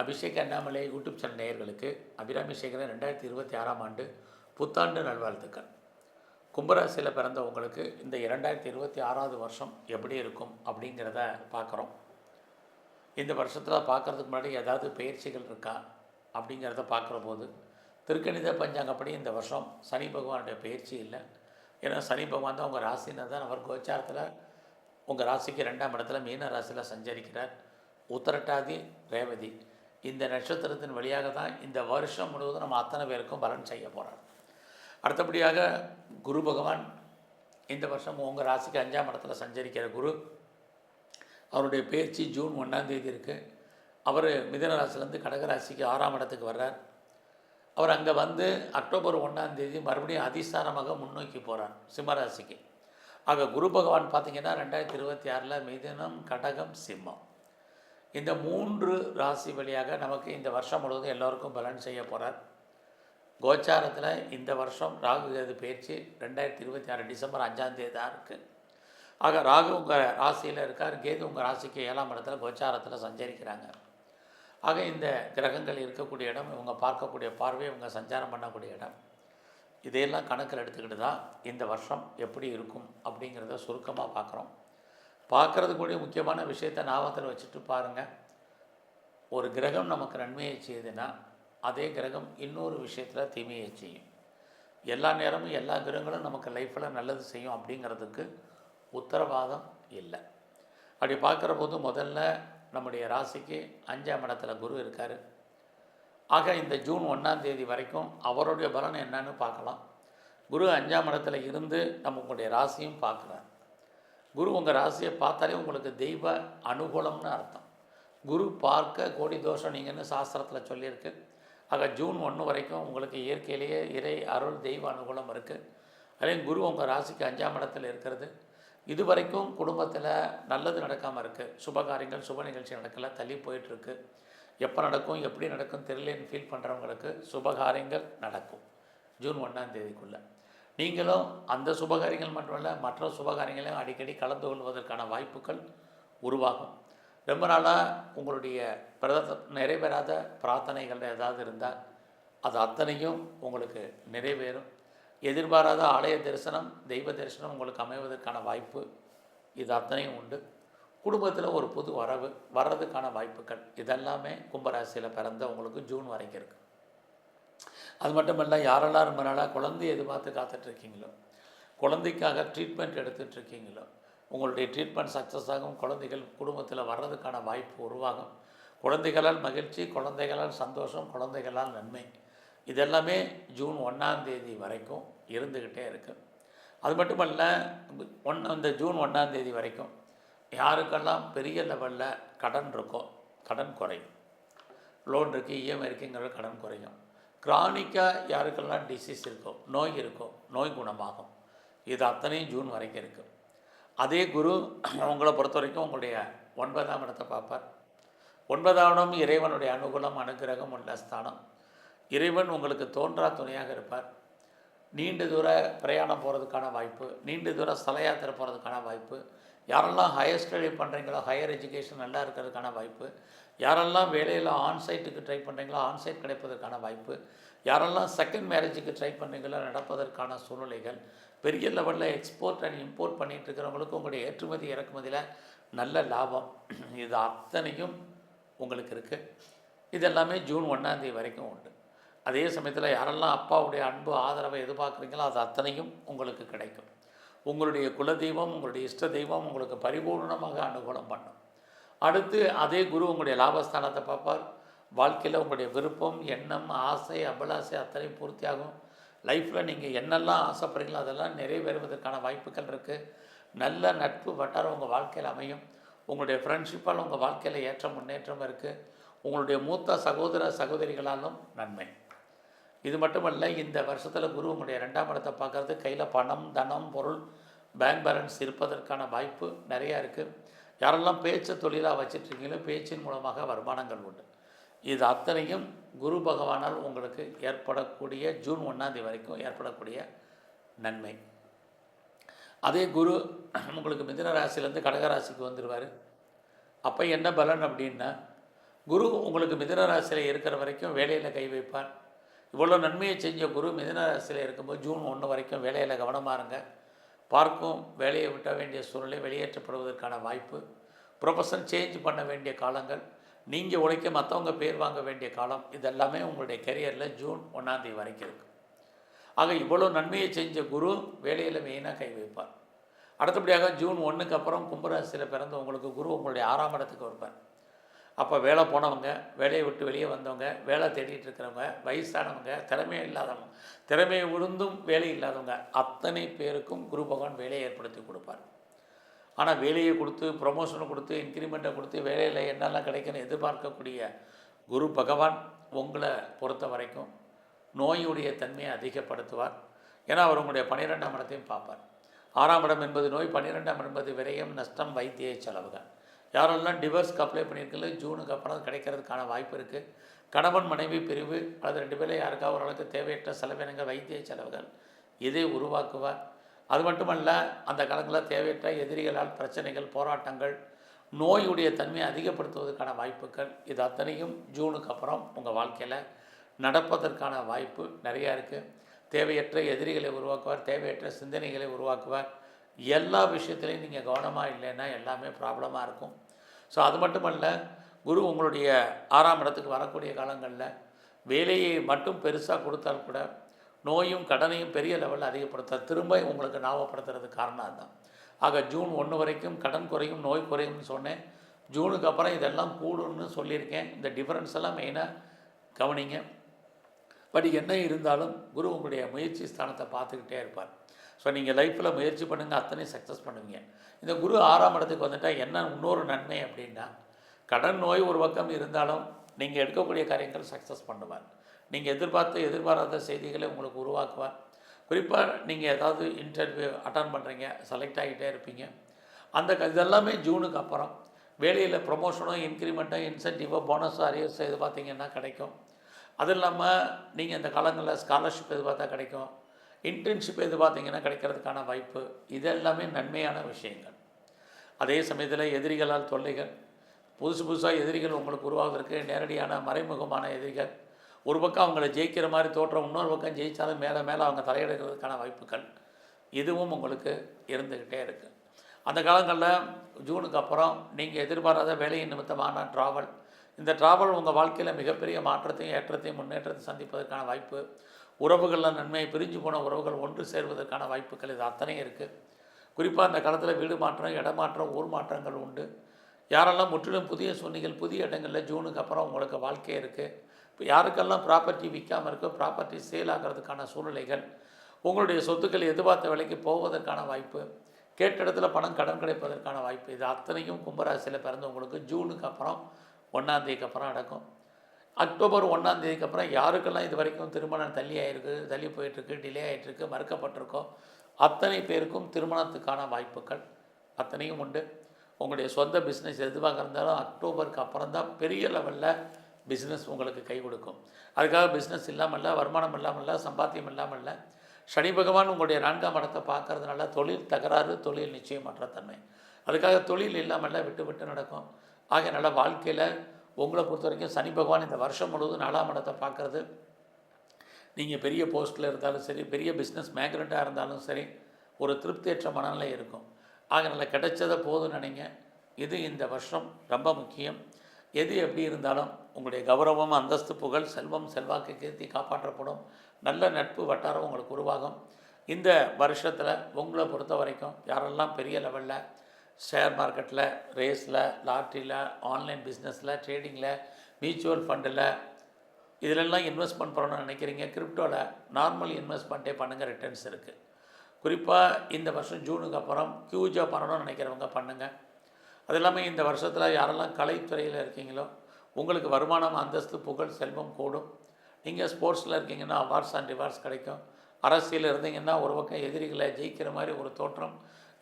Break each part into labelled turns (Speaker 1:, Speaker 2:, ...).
Speaker 1: Abhishek Annamalai YouTube channel நேயர்களுக்கு அபிராமி சேகரன் ரெண்டாயிரத்தி இருபத்தி ஆறாம் ஆண்டு புத்தாண்டு நல்வாழ்த்துக்கள். கும்பராசியில் பிறந்த உங்களுக்கு இந்த இரண்டாயிரத்தி இருபத்தி ஆறாவது வருஷம் எப்படி இருக்கும் அப்படிங்கிறத பார்க்குறோம். இந்த வருஷத்தில் பார்க்குறதுக்கு முன்னாடி ஏதாவது பயிற்சிகள் இருக்கா அப்படிங்கிறத பார்க்குற போது திருக்கணித பஞ்சாங்கப்படி இந்த வருஷம் சனி பகவானுடைய பயிற்சி இல்லை. ஏன்னா சனி பகவான் தான் உங்கள் ராசினா தான். அவர் கோச்சாரத்தில் உங்கள் ராசிக்கு ரெண்டாம் இடத்துல மீன ராசியில் சஞ்சரிக்கிறார். உத்தரட்டாதி ரேவதி. இந்த நட்சத்திரத்தின் வழியாக தான் இந்த வருஷம் முழுவதும் நம்ம அத்தனை பேருக்கும் பலன் செய்ய போகிறார் அடுத்தபடியாக குரு பகவான் இந்த வருஷம் உங்கள் ராசிக்கு அஞ்சாம் இடத்துல சஞ்சரிக்கிற குரு. அவருடைய பேச்சு ஜூன் ஒன்றாம் தேதி இருக்குது அவர் மிதன ராசிலேருந்து கடகராசிக்கு ஆறாம் இடத்துக்கு வர்றார். அவர் அங்கே வந்து அக்டோபர் ஒன்றாம் தேதி மறுபடியும் அதிசாரமாக முன்னோக்கி போகிறார் சிம்மராசிக்கு ஆக குரு பகவான் பார்த்தீங்கன்னா ரெண்டாயிரத்தி இருபத்தி ஆறில் மிதனம் கடகம் சிம்மம். இந்த மூன்று ராசி வழியாக நமக்கு இந்த வருஷம் முழுவதும் எல்லோருக்கும் பலன் செய்ய போகிறார் கோச்சாரத்தில் இந்த வருஷம் ராகு கேது பயிற்சி ரெண்டாயிரத்தி இருபத்தி ஆறு டிசம்பர் அஞ்சாம் தேதி தான் இருக்குது ஆக ராகு உங்கள் ராசியில் இருக்கார். கேது உங்கள் ராசிக்கு ஏழாம் இடத்துல கோச்சாரத்தில் சஞ்சரிக்கிறாங்க. ஆக இந்த கிரகங்கள் இருக்கக்கூடிய இடம் இவங்க பார்க்கக்கூடிய பார்வை இவங்க சஞ்சாரம் பண்ணக்கூடிய இடம். இதையெல்லாம் கணக்கில் எடுத்துக்கிட்டு தான் இந்த வருஷம் எப்படி இருக்கும் அப்படிங்கிறத சுருக்கமாக பார்க்குறோம். பார்க்குறதுக்குரிய முக்கியமான விஷயத்தை ஞாபகத்தில் வச்சுட்டு பாருங்கள் ஒரு கிரகம் நமக்கு நன்மையை செய்யுதுன்னா அதே கிரகம் இன்னொரு விஷயத்தில் தீமையை செய்யும். எல்லா நேரமும் எல்லா கிரகங்களும் நமக்கு லைஃப்பில் நல்லது செய்யும் அப்படிங்கிறதுக்கு உத்தரவாதம் இல்லை. அப்படி பார்க்குற போது முதல்ல நம்முடைய ராசிக்கு அஞ்சாம் இடத்துல குரு இருக்கார். ஆக இந்த ஜூன் ஒன்றாம் தேதி வரைக்கும் அவருடைய பலன் என்னன்னு பார்க்கலாம். குரு அஞ்சாம் இடத்துல இருந்து நம்மளுடைய ராசியும் பார்க்குறார். குரு உங்கள் ராசியை பார்த்தாலே உங்களுக்கு தெய்வ அனுகூலம்னு அர்த்தம். குரு பார்க்க கோடி தோஷம் நீங்கன்னு சாஸ்திரத்தில் சொல்லியிருக்கு. ஆக ஜூன் ஒன்று வரைக்கும் உங்களுக்கு இயற்கையிலேயே இறை அருள் தெய்வ அனுகூலம் இருக்குது அதே குரு உங்கள் ராசிக்கு அஞ்சாம் இடத்துல இருக்கிறது. இது வரைக்கும் குடும்பத்தில் நல்லது நடக்காமல் இருக்குது சுபகாரியங்கள் சுப நிகழ்ச்சி நடக்கல தள்ளி போயிட்டுருக்கு. எப்போ நடக்கும் எப்படி நடக்கும் தெரியலன்னு ஃபீல் பண்ணுறவங்களுக்கு சுபகாரியங்கள் நடக்கும். ஜூன் ஒன்றாம் தேதிக்குள்ளே. நீங்களும் அந்த சுபகாரியங்கள் மட்டுமல்ல மற்ற சுபகாரியங்களையும் அடிக்கடி கலந்து கொள்வதற்கான வாய்ப்புகள் உருவாகும். ரொம்ப நாளாக உங்களுடைய பிரத நிறைவேறாத பிரார்த்தனைகள் ஏதாவது இருந்தால் அது அத்தனையும் உங்களுக்கு நிறைவேறும். எதிர்பாராத ஆலய தரிசனம் தெய்வ தரிசனம் உங்களுக்கு அமைவதற்கான வாய்ப்பு இது அத்தனையும் உண்டு. குடும்பத்தில் ஒரு புது வரவு வர்றதுக்கான வாய்ப்புகள் இதெல்லாமே கும்பராசியில் பிறந்த உங்களுக்கு ஜூன் வரைக்கும் இருக்குது அது மட்டும் இல்லை யாரெல்லாம் ரொம்ப நாளாக குழந்தைய எதிர்பார்த்து காத்துட்ருக்கீங்களோ குழந்தைக்காக ட்ரீட்மெண்ட் எடுத்துகிட்ருக்கீங்களோ உங்களுடைய ட்ரீட்மெண்ட் சக்ஸஸ் ஆகும் குழந்தைகள் குடும்பத்தில் வர்றதுக்கான வாய்ப்பு உருவாகும். குழந்தைகளால் மகிழ்ச்சி குழந்தைகளால் சந்தோஷம் குழந்தைகளால் நன்மை. இதெல்லாமே ஜூன் ஒன்றாம் தேதி வரைக்கும் இருந்துக்கிட்டே இருக்கு. அது மட்டுமல்ல ஒன் அந்த ஜூன் ஒன்றாம் தேதி வரைக்கும் யாருக்கெல்லாம் பெரிய லெவலில் கடன் இருக்கோ கடன் குறையும். லோன் இருக்குது இஎம்ஐ இருக்குங்கிற கடன் குறையும். கிரானிக்காக யாருக்கெல்லாம் டிசீஸ் இருக்கோ நோய் இருக்கோ நோய் குணமாகும். இது அத்தனையும் ஜூன் வரைக்கும் இருக்குது அதே குரு உங்களை பொறுத்த வரைக்கும் உங்களுடைய ஒன்பதாம் இடத்தை பார்ப்பார். ஒன்பதாம் இடம் இறைவனுடைய அனுகூலம் அனுகிரகம் உள்ள ஸ்தானம் இறைவன் உங்களுக்கு தோன்றா துணையாக இருப்பார். நீண்ட தூர பிரயாணம் போகிறதுக்கான வாய்ப்பு நீண்ட தூர ஸ்தல யாத்திரை போகிறதுக்கான வாய்ப்பு. யாரெல்லாம் ஹையர் ஸ்டடி பண்ணுறீங்களோ ஹையர் எஜுகேஷன் நல்லா இருக்கிறதுக்கான வாய்ப்பு. யாரெல்லாம் வேலையில் ஆன்சைட்டுக்கு ட்ரை பண்ணுறீங்களோ ஆன்சைட் கிடைப்பதற்கான வாய்ப்பு. யாரெல்லாம் செகண்ட் மேரேஜுக்கு ட்ரை பண்ணுறீங்களோ நடப்பதற்கான சூழ்நிலைகள். பெரிய லெவலில் எக்ஸ்போர்ட் அண்ட் இம்போர்ட் பண்ணிகிட்டு இருக்கிறவங்களுக்கு உங்களுடைய ஏற்றுமதி இறக்குமதியில் நல்ல லாபம். இது அத்தனையும் உங்களுக்கு இருக்குது இது எல்லாமே ஜூன் ஒன்றாந்தேதி வரைக்கும் உண்டு. அதே சமயத்தில் யாரெல்லாம் அப்பாவுடைய அன்பு ஆதரவை எதிர்பார்க்குறீங்களோ அது அத்தனையும் உங்களுக்கு கிடைக்கும். உங்களுடைய குலதெய்வம் உங்களுடைய இஷ்ட தெய்வம் உங்களுக்கு பரிபூர்ணமாக அனுகூலம் பண்ணும். அடுத்து அதே குரு உங்களுடைய லாபஸ்தானத்தை பார்ப்பார். வாழ்க்கையில் உங்களுடைய விருப்பம் எண்ணம் ஆசை அபிலாசை அத்தனையும் பூர்த்தியாகும். லைஃப்பில் நீங்கள் என்னெல்லாம் ஆசைப்படுறீங்களோ அதெல்லாம் நிறைவேறுவதற்கான வாய்ப்புகள் இருக்குது நல்ல நட்பு வட்டாரம் உங்கள் வாழ்க்கையில் அமையும். உங்களுடைய ஃப்ரெண்ட்ஷிப்பால் உங்கள் வாழ்க்கையில் ஏற்ற முன்னேற்றம் இருக்குது உங்களுடைய மூத்த சகோதர சகோதரிகளாலும் நன்மை. இது மட்டுமல்ல இந்த வருஷத்தில் குரு உங்களுடைய ரெண்டாம் இடத்தை பார்க்குறது கையில் பணம் தனம் பொருள் பேங்க் பேலன்ஸ் இருப்பதற்கான வாய்ப்பு நிறையா இருக்குது யாரெல்லாம் பேச்சு தொழிலாக வச்சிட்ருக்கீங்களோ பேச்சின் மூலமாக வருமானங்கள் உண்டு. இது அத்தனையும் குரு பகவானால் உங்களுக்கு ஏற்படக்கூடிய ஜூன் ஒன்றாந்தேதி வரைக்கும் ஏற்படக்கூடிய நன்மை. அதே குரு உங்களுக்கு மிதுன ராசிலேருந்து கடகராசிக்கு வந்துடுவார் அப்போ என்ன பலன் அப்படின்னா குரு உங்களுக்கு மிதுன ராசியில் இருக்கிற வரைக்கும் வேலையில் கை வைப்பார். இவ்வளோ நன்மையை செஞ்ச குரு மிதுன ராசியில் இருக்கும்போது ஜூன் ஒன்று வரைக்கும் வேலையில் கவனமாக இருங்க. பார்க்கும் வேலையை விட்ட வேண்டிய சூழ்நிலை வெளியேற்றப்படுவதற்கான வாய்ப்பு ப்ரொஃபஷன் சேஞ்ச் பண்ண வேண்டிய காலங்கள் நீங்கள் உழைக்க மற்றவங்க பேர் வாங்க வேண்டிய காலம் இதெல்லாமே உங்களுடைய கெரியரில் ஜூன் ஒன்றாந்தேதி வரைக்கும் இருக்குது ஆக இவ்வளோ நன்மையை செஞ்ச குரு வேலையில் மெயினாக கை வைப்பார். அடுத்தபடியாக ஜூன் ஒன்றுக்கு அப்புறம் கும்பராசியில் பிறந்த உங்களுக்கு குரு உங்களுடைய ஆறாம் இடத்துக்கு வருவார். அப்போ வேலை போனவங்க வேலையை விட்டு வெளியே வந்தவங்க வேலை தேடிட்டு இருக்கிறவங்க வயசானவங்க திறமையே இல்லாதவங்க திறமையை விழுந்தும் வேலை இல்லாதவங்க அத்தனை பேருக்கும் குரு பகவான் வேலையை ஏற்படுத்தி கொடுப்பார். ஆனால் வேலையை கொடுத்து ப்ரொமோஷனை கொடுத்து இன்க்ரிமெண்ட்டை கொடுத்து வேலையில் என்னெல்லாம் கிடைக்குன்னு எதிர்பார்க்கக்கூடிய குரு பகவான் உங்களை பொறுத்த வரைக்கும் நோயுடைய தன்மையை அதிகப்படுத்துவார். ஏன்னா அவர் உங்களுடைய பன்னிரெண்டாம் இடத்தையும் பார்ப்பார். ஆறாம் இடம் என்பது நோய் பன்னிரெண்டாம் என்பது விரயம் நஷ்டம் வைத்திய செலவுகள். யாரெல்லாம் டிவர்ஸ்க்கு அப்ளை பண்ணியிருக்கீங்களோ ஜூனுக்கு அப்புறம் கிடைக்கிறதுக்கான வாய்ப்பு இருக்குது கணவன் மனைவி பிரிவு அல்லது ரெண்டு பேரில் யாருக்காவது ஓரளவுக்கு தேவையற்ற செலவினங்கள் வைத்திய செலவுகள் இதை உருவாக்குவார். அது மட்டுமல்ல அந்த காலங்களில் தேவையற்ற எதிரிகளால் பிரச்சனைகள் போராட்டங்கள் நோயுடைய தன்மையை அதிகப்படுத்துவதற்கான வாய்ப்புகள் இது அத்தனையும் ஜூனுக்கு அப்புறம் உங்கள் வாழ்க்கையில் நடப்பதற்கான வாய்ப்பு நிறையா இருக்குது தேவையற்ற எதிரிகளை உருவாக்குவார் தேவையற்ற சிந்தனைகளை உருவாக்குவார். எல்லா விஷயத்துலையும் நீங்கள் கவனமாக இல்லைன்னா எல்லாமே ப்ராப்ளமாக இருக்கும். ஸோ அது மட்டுமல்ல குரு உங்களுடைய ஆறாம் இடத்துக்கு வரக்கூடிய காலங்களில் வேலையை மட்டும் பெருசாக கொடுத்தால் கூட நோயும் கடனையும் பெரிய லெவலில் அதிகப்படுத்த திரும்ப உங்களுக்கு ஞாபகப்படுத்துறதுக்கு காரணம் அதுதான். ஆக ஜூன் ஒன்று வரைக்கும் கடன் குறையும் நோய் குறையும்னு சொன்னேன். ஜூனுக்கு அப்புறம் இதெல்லாம் கூடும்னு சொல்லியிருக்கேன். இந்த டிஃப்ரென்ஸ் எல்லாம் மெயினாக கவனிங்க. பட் என்ன இருந்தாலும் குரு உங்களுடைய முயற்சி ஸ்தானத்தை பார்த்துக்கிட்டே இருப்பார். ஸோ நீங்கள் லைஃப்பில் முயற்சி பண்ணுங்கள் அத்தனையும் சக்ஸஸ் பண்ணுவீங்க. இந்த குரு ஆறாம் இடத்துக்கு வந்துட்டால் என்ன இன்னொரு நன்மை அப்படின்னா கடன் நோய் ஒரு பக்கம் இருந்தாலும் நீங்கள் எடுக்கக்கூடிய காரியங்கள் சக்ஸஸ் பண்ணுவார். நீங்கள் எதிர்பார்த்த எதிர்பாராத செய்திகளை உங்களுக்கு உருவாக்குவார். குறிப்பாக நீங்கள் ஏதாவது இன்டர்வியூ அட்டன் பண்ணுறீங்க செலக்ட் ஆகிட்டே இருப்பீங்க. அந்த க- இதெல்லாமே ஜூனுக்கு அப்புறம். வேலையில் ப்ரொமோஷனோ இன்க்ரிமெண்ட்டோ இன்சென்டிவோ போனஸோ அரியர்ஸோ இது பார்த்தீங்கன்னா கிடைக்கும். அதுவும் இல்லாமல் நீங்கள் இந்த காலங்களில் ஸ்காலர்ஷிப் எதிர்பார்த்தா கிடைக்கும். இன்டர்ன்ஷிப் எது பார்த்திங்கன்னா கிடைக்கிறதுக்கான வாய்ப்பு இது எல்லாமே நன்மையான விஷயங்கள். அதே சமயத்தில் எதிரிகளால் தொல்லைகள் புதுசு புதுசாக எதிரிகள் உங்களுக்கு உருவாவதற்கு நேரடியான மறைமுகமான எதிரிகள். ஒரு பக்கம் அவங்கள ஜெயிக்கிற மாதிரி தோற்றம் இன்னொரு பக்கம் ஜெயித்தாலும் மேலே மேலே அவங்க தலையிடுறதுக்கான வாய்ப்புகள். இதுவும் உங்களுக்கு இருந்துக்கிட்டே இருக்குது அந்த காலங்களில் ஜூனுக்கு அப்புறம் நீங்கள் எதிர்பாராத வேலையின் நிமித்தமான ட்ராவல் இந்த ட்ராவல் உங்கள் வாழ்க்கையில் மிகப்பெரிய மாற்றத்தையும் ஏற்றத்தையும் முன்னேற்றத்தை சந்திப்பதற்கான வாய்ப்பு. உறவுகளில் நன்மையை பிரிஞ்சு போன உறவுகள் ஒன்று சேர்வதற்கான வாய்ப்புகள் இது அத்தனையும் இருக்குது குறிப்பாக அந்த காலத்தில் வீடு மாற்றம் இடமாற்றம் ஊர் மாற்றங்கள் உண்டு. யாரெல்லாம் முற்றிலும் புதிய சூழ்நிலைகள் புதிய இடங்களில் ஜூனுக்கு அப்புறம் உங்களுக்கு வாழ்க்கை இருக்குது இப்போ யாருக்கெல்லாம் ப்ராப்பர்ட்டி விற்காமல் இருக்கோ ப்ராப்பர்ட்டி சேல் ஆகிறதுக்கான சூழ்நிலைகள் உங்களுடைய சொத்துக்கள் எதிர்பார்த்த விலைக்கு போவதற்கான வாய்ப்பு கேட்ட இடத்துல பணம் கடன் கிடைப்பதற்கான வாய்ப்பு இது அத்தனையும் கும்பராசியில் பிறந்தவங்களுக்கு ஜூனுக்கு அப்புறம் ஒன்றாந்தேதிக்கு அப்புறம் நடக்கும் அக்டோபர் ஒன்றாம் தேதிக்கு அப்புறம் யாருக்கெல்லாம் இது வரைக்கும் திருமணம் தள்ளி ஆகிருக்கு தள்ளி போயிட்டுருக்கு டிலே ஆகிட்டுருக்கு மறுக்கப்பட்டிருக்கோ அத்தனை பேருக்கும் திருமணத்துக்கான வாய்ப்புகள் அத்தனையும் உண்டு. உங்களுடைய சொந்த பிஸ்னஸ் எதுவாக இருந்தாலும் அக்டோபருக்கு அப்புறம் தான் பெரிய லெவலில் பிஸ்னஸ் உங்களுக்கு கை கொடுக்கும். அதுக்காக பிஸ்னஸ் இல்லாமல் இல்லை வருமானம் இல்லாமல் இல்லை சம்பாத்தியம் இல்லாமல் இல்லை சனி பகவான் உங்களுடைய நான்காம் இடத்தை பார்க்கறதுனால தொழில் தகராறு தொழில் நிச்சயமற்ற தன்மை. அதுக்காக தொழில் இல்லாமல் இல்லை விட்டு விட்டு நடக்கும். ஆகையனால வாழ்க்கையில் உங்களை பொறுத்த வரைக்கும் சனி பகவான் இந்த வருஷம் முழுவதும் நாலாம் இடத்தை பார்க்கறது. நீங்கள் பெரிய போஸ்ட்டில் இருந்தாலும் சரி பெரிய பிஸ்னஸ் மேக்னட்டாக இருந்தாலும் சரி ஒரு திருப்தியற்ற மனநிலை இருக்கும். ஆகையினால கிடைச்சதை போதும் நினைங்க. இது இந்த வருஷம் ரொம்ப முக்கியம். எது எப்படி இருந்தாலும் உங்களுடைய கௌரவம் அந்தஸ்து புகழ் செல்வம் செல்வாக்கு கீர்த்தி காப்பாற்றப்படும். நல்ல நட்பு வட்டாரம் உங்களுக்கு உருவாகும். இந்த வருஷத்தில் உங்களை பொறுத்த வரைக்கும் யாரெல்லாம் பெரிய லெவலில் ஷேர் மார்க்கெட்டில் ரேஸில் லாட்ரியில் ஆன்லைன் பிஸ்னஸில் ட்ரேடிங்கில் மியூச்சுவல் ஃபண்டில் இதிலெல்லாம் இன்வெஸ்ட்மெண்ட் பண்ணணும்னு நினைக்கிறீங்க கிரிப்டோவில் நார்மல் இன்வெஸ்ட்மெண்ட்டே பண்ணுங்கள் ரிட்டர்ன்ஸ் இருக்குது குறிப்பாக இந்த வருஷம் ஜூனுக்கு அப்புறம் ஹியூஜாக பண்ணணும்னு நினைக்கிறவங்க பண்ணுங்கள் அது இல்லாமல் இந்த வருஷத்தில் யாரெல்லாம் கலைத்துறையில் இருக்கீங்களோ உங்களுக்கு வருமானம் அந்தஸ்து புகழ் செல்வம் கூடும். நீங்கள் ஸ்போர்ட்ஸில் இருக்கீங்கன்னா அவார்ட்ஸ் அண்ட் ரிவார்ட்ஸ் கிடைக்கும். அரசியல் இருந்தீங்கன்னா ஒரு பக்கம் எதிரிகளை ஜெயிக்கிற மாதிரி ஒரு தோற்றம்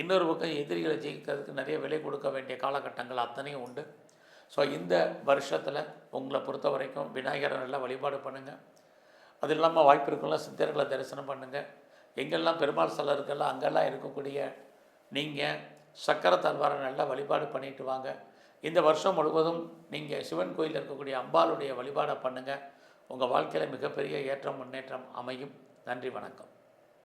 Speaker 1: இன்னொரு பக்கம் எதிரிகளை ஜெயிக்கிறதுக்கு நிறைய விலை கொடுக்க வேண்டிய காலகட்டங்கள் அத்தனையும் உண்டு. ஸோ இந்த வருஷத்தில் உங்களை பொறுத்த வரைக்கும் விநாயகரை நல்லா வழிபாடு பண்ணுங்கள் அது இல்லாமல் வாய்ப்பு இருக்கலாம் சித்தர்களை தரிசனம் பண்ணுங்கள் எங்கெல்லாம் பெருமாள் சிலை இருக்கெல்லாம் அங்கெல்லாம் இருக்கக்கூடிய நீங்கள் சக்கர தல்வாரை நல்லா வழிபாடு பண்ணிட்டு வாங்க. இந்த வருஷம் முழுவதும் நீங்கள் சிவன் கோயிலில் இருக்கக்கூடிய அம்பாளுடைய வழிபாடை பண்ணுங்கள் உங்கள் வாழ்க்கையில் மிகப்பெரிய ஏற்றம் முன்னேற்றம் அமையும். நன்றி வணக்கம்.